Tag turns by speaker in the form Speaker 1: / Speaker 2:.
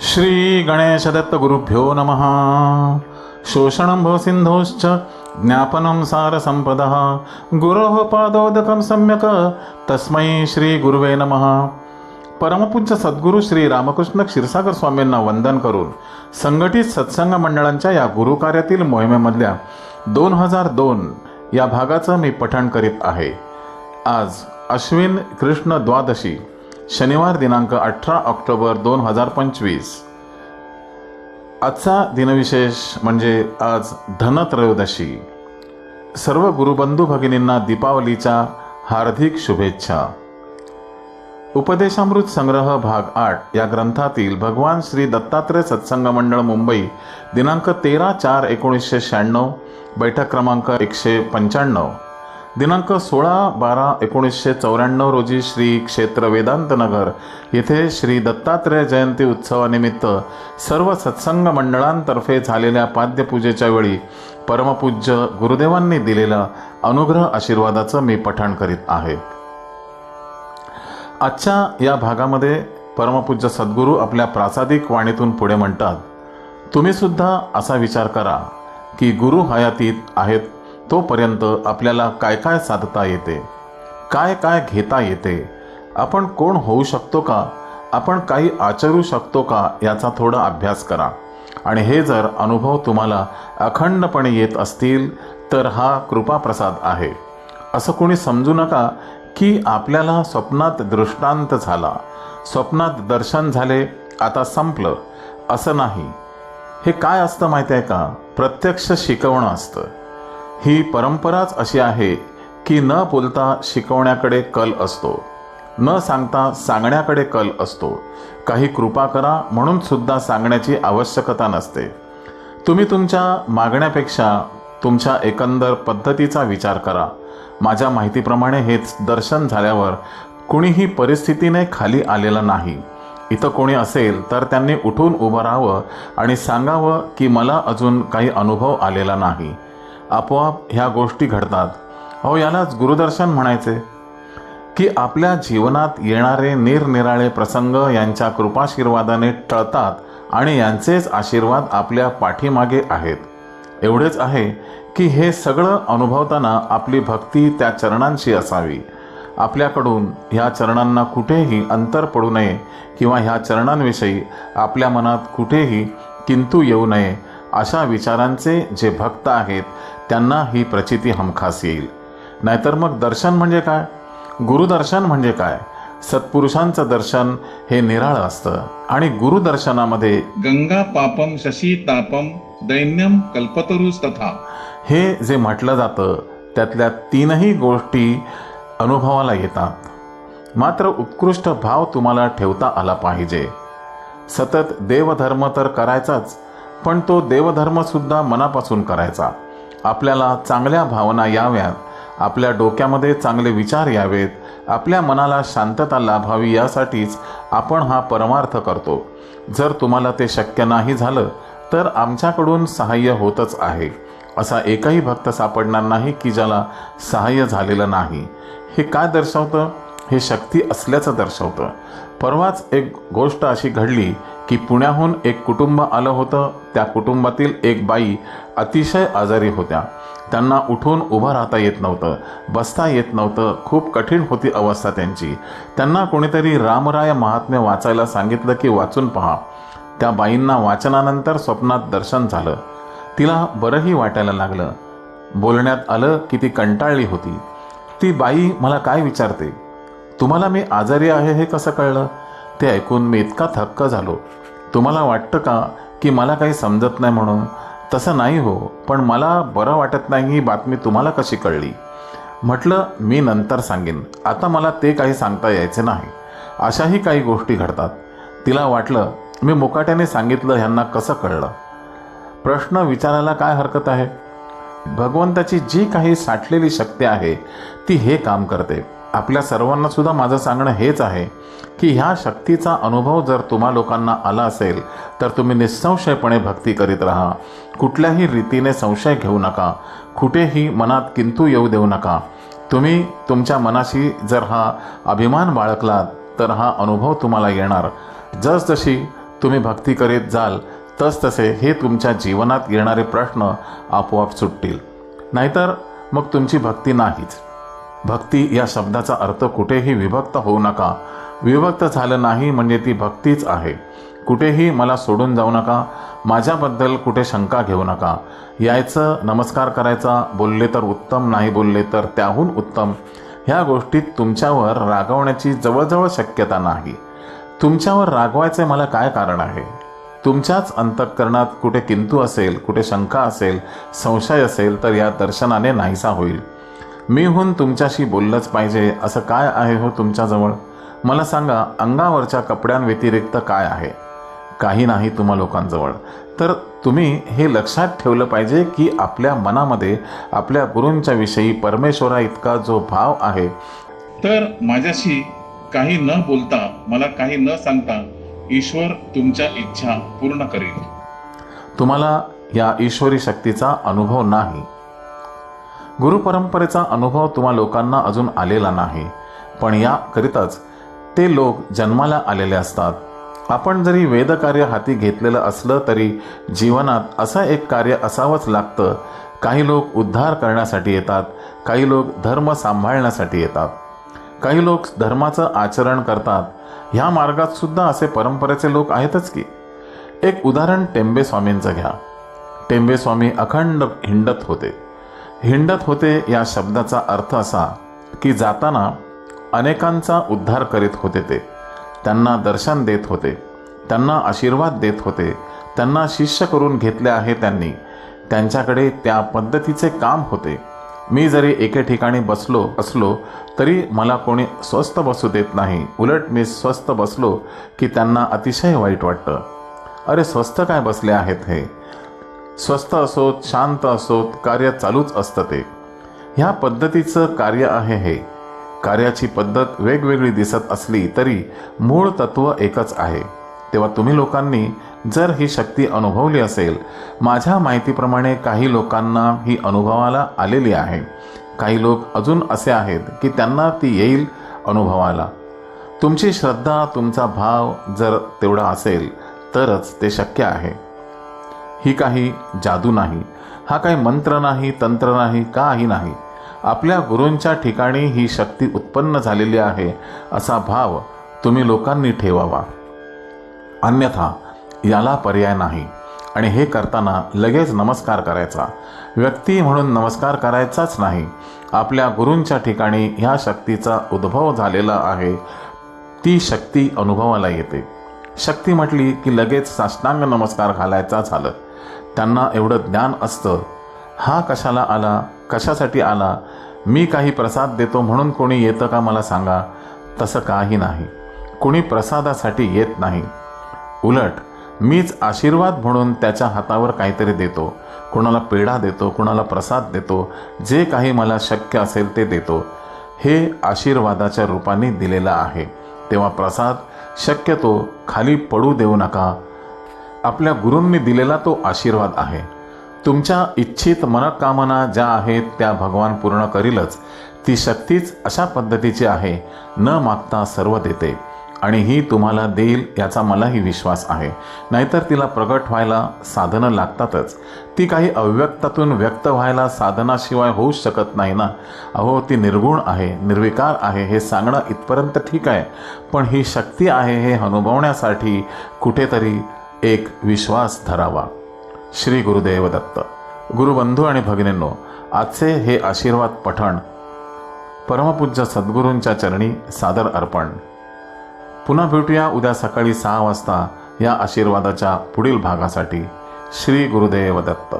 Speaker 1: श्री गणेशदत्तगुरुभ्यो नमः। शोषणं भवसिन्धोश्च ज्ञापनं सारसम्पदः। गुरोः पादोदकं सम्यक्। तस्मै श्रीगुरुवे नमः। परमपूज्य सद्गुरू श्री रामकृष्ण क्षीरसागर स्वामींना वंदन करून संघटित सत्संग मंडळांच्या या गुरुकार्यातील मोहिमेमधल्या दोन हजार दोन या भागाचं मी पठण करीत आहे. आज अश्विन कृष्ण द्वादशी शनिवार दिनांक अठरा ऑक्टोबर दोन हजार पंचवीस. आजचा दिनविशेष म्हणजे आज धनत्रयोदशी. सर्व गुरुबंधू भगिनींना दीपावलीच्या हार्दिक शुभेच्छा. उपदेशामृत संग्रह भाग आठ या ग्रंथातील भगवान श्री दत्तात्रय सत्संग मंडळ मुंबई दिनांक तेरा चार एकोणीसशे शहाण्णव बैठक क्रमांक एकशे पंच्याण्णव. दिनांक सोळा बारा एकोणीसशे चौऱ्याण्णव रोजी श्री क्षेत्र वेदांतनगर येथे श्री दत्तात्रय जयंती उत्सवानिमित्त सर्व सत्संग मंडळांतर्फे झालेल्या पाद्यपूजेच्या वेळी परमपूज्य गुरुदेवांनी दिलेलं अनुग्रह आशीर्वादाचं मी पठण करीत आहे. आजच्या या भागामध्ये परमपूज्य सद्गुरू आपल्या प्रासादिक वाणीतून पुढे म्हणतात तुम्ही सुद्धा असा विचार करा की गुरु हयातीत आहेत तोपर्यंत आपल्याला काय काय साधता येते? काय काय घेता येते? आपण कोण होऊ शकतो का? आपण काही आचरू शकतो का? याचा थोडा अभ्यास करा. आणि हे जर अनुभव तुम्हाला अखंडपणे येत असतील तर हा कृपाप्रसाद आहे. असं कोणी समजू नका की आपल्याला स्वप्नात दृष्टांत झाला. स्वप्नात दर्शन झाले आता संपलं. असं नाही. हे काय असतं माहिती आहे का? प्रत्यक्ष शिकवणं असतं. ही परंपराच अशी आहे की न बोलता शिकवण्याकडे कल असतो. न सांगता सांगण्याकडे कल असतो. काही कृपा करा म्हणून सुद्धा सांगण्याची आवश्यकता नसते. तुम्ही तुमच्या मागण्यापेक्षा तुमच्या एकंदर पद्धतीचा विचार करा. माझ्या माहितीप्रमाणे हेच दर्शन झाल्यावर कुणीही परिस्थितीने खाली आलेलं नाही. इथं कोणी असेल तर त्यांनी उठून उभं राहावं आणि सांगावं की मला अजून काही अनुभव आलेला नाही. आपोआप ह्या गोष्टी घडतात. अहो यालाच गुरुदर्शन म्हणायचे. की आपल्या जीवनात येणारे निरनिराळे प्रसंग यांच्या कृपाशीर्वादाने टळतात आणि यांचेच आशीर्वाद आपल्या पाठीमागे आहेत. एवढेच आहे की हे सगळं अनुभवताना आपली भक्ती त्या चरणांशी असावी. आपल्याकडून ह्या चरणांना कुठेही अंतर पडू नये किंवा ह्या चरणांविषयी आपल्या मनात कुठेही किंतू येऊ नये. अशा विचारांचे जे भक्त आहेत त्यांना ही प्रचिती हमखास येईल. नाहीतर मग दर्शन म्हणजे काय? गुरुदर्शन म्हणजे काय? सत्पुरुषांचं दर्शन हे निराळं असतं. आणि गुरुदर्शनामध्ये
Speaker 2: गंगा पापम शशी तापम दैन्यम कल्पतरुस तथा.
Speaker 1: हे जे म्हटलं जातं त्यातल्या तीनही गोष्टी अनुभवाला येतात. मात्र उत्कृष्ट भाव तुम्हाला ठेवता आला पाहिजे. सतत देवधर्म तर करायचाच पण तो देवधर्मसुद्धा मनापासून करायचा. आपल्याला चांगल्या भावना याव्यात आपल्या डोक्यामध्ये चांगले विचार यावेत आपल्या मनाला शांतता लाभावी यासाठीच आपण हा परमार्थ करतो. जर तुम्हाला ते शक्य नाही झालं तर आमच्याकडून सहाय्य होतच आहे. असा एकही भक्त सापडणार नाही की ज्याला सहाय्य झालेलं नाही. हे काय दर्शवतं? हे शक्ती असल्याचं दर्शवतं. परवाच एक गोष्ट अशी घडली की पुण्याहून एक कुटुंब आलं होतं. त्या कुटुंबातील एक बाई अतिशय आजारी होत्या. त्यांना उठून उभं राहता येत नव्हतं बसता येत नव्हतं. खूप कठीण होती अवस्था त्यांची. त्यांना कोणीतरी रामराय महात्म्य वाचायला सांगितलं की वाचून पहा. त्या बाईंना वाचनानंतर स्वप्नात दर्शन झालं. तिला बरंही वाटायला लागलं. बोलण्यात आलं की ती कंटाळली होती. ती बाई मला काय विचारते? तुम्हाला मी आजारी आहे हे कसं कळलं? ते ऐकून मी इतका थक्क झालो. तुम्हाला वाटतं का की मला काही समजत नाही म्हणून? तसं नाही हो पण मला बरं वाटत नाही ही बातमी तुम्हाला कशी कळली. म्हटलं मी नंतर सांगेन. आता मला ते काही सांगता यायचे नाही. अशाही काही गोष्टी घडतात. तिला वाटलं मी मुकाट्याने सांगितलं ह्यांना कसं कळलं. प्रश्न विचारायला काय हरकत आहे? भगवंताची जी काही साठलेली शक्ती आहे ती हे काम करते. आपल्या सर्वांना सुद्धा माझं सांगणं हेच आहे की ह्या शक्तीचा अनुभव जर तुम्हा लोकांना आला असेल तर तुम्ही निसंशयपणे भक्ती करीत राहा. कुठल्याही रीतीने संशय घेऊ नका. कुठेही मनात किंतू येऊ देऊ नका. तुम्ही तुमच्या मनाशी जर हा अभिमान बाळगलात तर हा अनुभव तुम्हाला येणार. जसजशी तुम्ही भक्ती करीत जाल तसतसे हे तुमच्या जीवनात येणारे प्रश्न आपोआप सुटतील. नाहीतर मग तुमची भक्ती नाहीच. भक्ती या शब्दाचा अर्थ कुठेही विभक्त होऊ नका. विभक्त झालं नाही म्हणजे ती भक्तीच आहे. कुठेही मला सोडून जाऊ नका. माझ्याबद्दल कुठे शंका घेऊ नका. यायचं नमस्कार करायचा बोलले तर उत्तम नाही बोलले तर त्याहून उत्तम. ह्या गोष्टीत तुमच्यावर रागवण्याची जवळजवळ शक्यता नाही. तुमच्यावर रागवायचे मला काय कारण आहे? तुमच्याच अंतःकरणात कुठे किंतू असेल कुठे शंका असेल संशय असेल तर या दर्शनाने नाहीसा होईल. मीहून तुमच्याशी बोललंच पाहिजे. असं काय आहे हो तुमच्याजवळ? मला सांगा अंगावरच्या कपड्यांव्यतिरिक्त काय आहे? काही नाही तुम्हा लोकांजवळ. तर तुम्ही हे लक्षात ठेवलं पाहिजे की आपल्या मनामध्ये आपल्या गुरूंच्या विषयी परमेश्वरा इतका जो भाव आहे.
Speaker 2: तर माझ्याशी काही न बोलता मला काही न सांगता ईश्वर तुमच्या इच्छा पूर्ण करील.
Speaker 1: तुम्हाला या ईश्वरी शक्तीचा अनुभव नाही. गुरुपरंपरेचा अनुभव तुम्हा लोकांना अजून आलेला नाही. पण याकरिताच ते लोक जन्माला आलेले असतात. आपण जरी वेदकार्य हाती घेतलेलं असलं तरी जीवनात असं एक कार्य असावंच लागतं. काही लोक उद्धार करण्यासाठी येतात काही लोक धर्म सांभाळण्यासाठी येतात. काही लोक धर्माचं आचरण करतात. ह्या मार्गात सुद्धा असे परंपरेचे लोक आहेतच की. एक उदाहरण टेंबे स्वामींचं घ्या. टेंबे स्वामी अखंड हिंडत होते. हिंडत होते या शब्दाचा अर्थ असा की जाताना अनेकांचा उद्धार करीत होते ते. त्यांना दर्शन देत होते. त्यांना आशीर्वाद देत होते. त्यांना शिष्य करून घेतले आहे त्यांनी. त्यांच्याकडे त्या पद्धतीचे काम होते. मी जरी एके ठिकाणी बसलो असलो तरी मला कोणी स्वस्त बसू देत नाही. उलट मी स्वस्त बसलो की त्यांना अतिशय वाईट वाटतं. अरे स्वस्त काय बसले आहेत हे? स्वस्त असोत शांत असोत कार्य चालूच असतं ते. ह्या पद्धतीचं कार्य आहे हे. कार्याची पद्धत वेगवेगळी दिसत असली तरी मूळ तत्व एकच आहे. तेव्हा तुम्ही लोकांनी जर ही शक्ती अनुभवली असेल माझ्या माहितीप्रमाणे काही लोकांना ही अनुभवाला आलेली आहे. काही लोक अजून असे आहेत की त्यांना ती येईल अनुभवाला. तुमची श्रद्धा तुमचा भाव जर तेवढा असेल तरच ते शक्य आहे. ही काही जादू नाही हा काही मंत्र नाही तंत्र नाही काही नाही. आपल्या गुरूंच्या ठिकाणी ही शक्ती उत्पन्न झालेली आहे असा भाव तुम्ही लोकांनी ठेवावा. अन्यथा याला पर्याय नाही. आणि हे करताना लगेच नमस्कार करायचा. व्यक्ती म्हणून नमस्कार करायचाच नाही. आपल्या गुरूंच्या ठिकाणी ह्या शक्तीचा उद्भव झालेला आहे ती शक्ती अनुभवाला येते. शक्ती म्हटली की लगेच साष्टांग नमस्कार घालायचा झालं. त्यांना एवढं ज्ञान असतं. हा कशाला आला? कशासाठी आला? मी काही प्रसाद देतो म्हणून कोणी येतं का मला सांगा. तसं काही नाही. कोणी प्रसादासाठी येत नाही. उलट मीच आशीर्वाद म्हणून त्याच्या हातावर काहीतरी देतो. कोणाला पेढा देतो कोणाला प्रसाद देतो जे काही मला शक्य असेल ते देतो. हे आशीर्वादाच्या रूपाने दिलेलं आहे. तेव्हा प्रसाद शक्यतो खाली पडू देऊ नका. आपल्या गुरूंनी दिलेला तो आशीर्वाद आहे. तुमच्या इच्छित मनकामना ज्या आहेत त्या भगवान पूर्ण करीलच. ती शक्तीच अशा पद्धतीची आहे न मागता सर्व देते. आणि ही तुम्हाला देईल याचा मलाही विश्वास आहे. नाहीतर तिला प्रगट व्हायला साधनं लागतातच. ती काही अव्यक्तातून व्यक्त व्हायला साधनाशिवाय होऊच शकत नाही ना? अहो ती निर्गुण आहे निर्विकार आहे हे सांगणं इथपर्यंत ठीक आहे. पण ही शक्ती आहे हे अनुभवण्यासाठी कुठेतरी एक विश्वास धरावा. श्री गुरुदेव दत्त. गुरुबंधू आणि भगिनींनो आजचे हे आशीर्वाद पठण परमपूज्य सद्गुरूंच्या चरणी सादर अर्पण. पुन्हा भेटूया उद्या सकाळी सहा वाजता या आशीर्वादाच्या पुढील भागासाठी. श्री गुरुदेव दत्त.